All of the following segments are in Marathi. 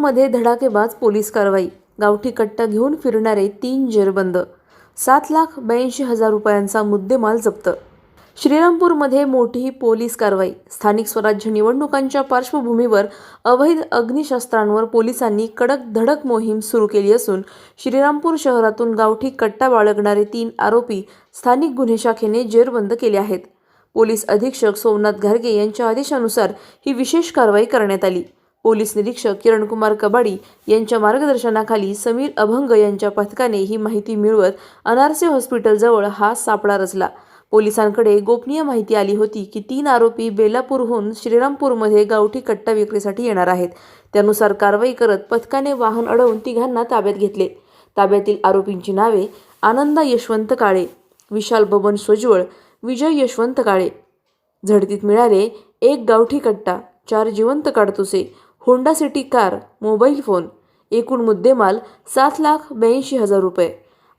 श्रीरामपूरमध्ये धडाकेबाज पोलीस कारवाई. गावठी कट्टा घेऊन फिरणारे तीन जेरबंद. सात लाख ब्याऐंशी हजार रुपयांचा मुद्देमाल जप्त. श्रीरामपूरमध्ये मोठी पोलीस कारवाई. स्थानिक स्वराज्य निवडणुकांच्या पार्श्वभूमीवर अवैध अग्निशस्त्रांवर पोलिसांनी कडक धडक मोहीम सुरू केली असून श्रीरामपूर शहरातून गावठी कट्टा बाळगणारे तीन आरोपी स्थानिक गुन्हे शाखेने जेरबंद केले आहेत. पोलीस अधीक्षक सोमनाथ घारगे यांच्या आदेशानुसार ही विशेष कारवाई करण्यात आली. पोलीस निरीक्षक किरणकुमार कबाडी यांच्या मार्गदर्शनाखाली समीर अभंग यांच्या पथकाने ही माहिती मिळवत अनारसे हॉस्पिटलजवळ हा सापळा रचला. पोलिसांकडे गोपनीय माहिती आली होती की तीन आरोपी बेलापूरहून श्रीरामपूरमध्ये गावठी कट्टा विक्रीसाठी येणार आहेत. त्यानुसार कारवाई करत पथकाने वाहन अडवून तिघांना ताब्यात घेतले. ताब्यातील आरोपींची नावे आनंदा यशवंत काळे विशाल बबन सोजवळ विजय यशवंत काळे. झडतीत मिळाले एक गावठी कट्टा चार जिवंत काडतुसे Honda City car mobile phone एकूण मुद्देमाल सात लाख ब्याऐंशी हजार रुपये.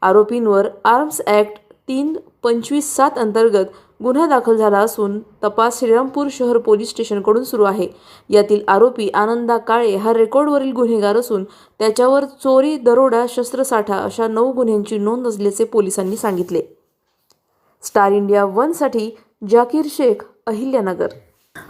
आरोपींवर आर्म्स ॲक्ट तीन पंचवीस सात अंतर्गत गुन्हा दाखल झाला असून तपास श्रीरामपूर शहर पोलीस स्टेशनकडून सुरू आहे. यातील आरोपी आनंदा काळे हा रेकॉर्डवरील गुन्हेगार असून त्याच्यावर चोरी दरोडा शस्त्रसाठा अशा नऊ गुन्ह्यांची नोंद असल्याचे पोलिसांनी सांगितले. स्टार इंडिया वनसाठी जाकीर शेख अहिल्यानगर.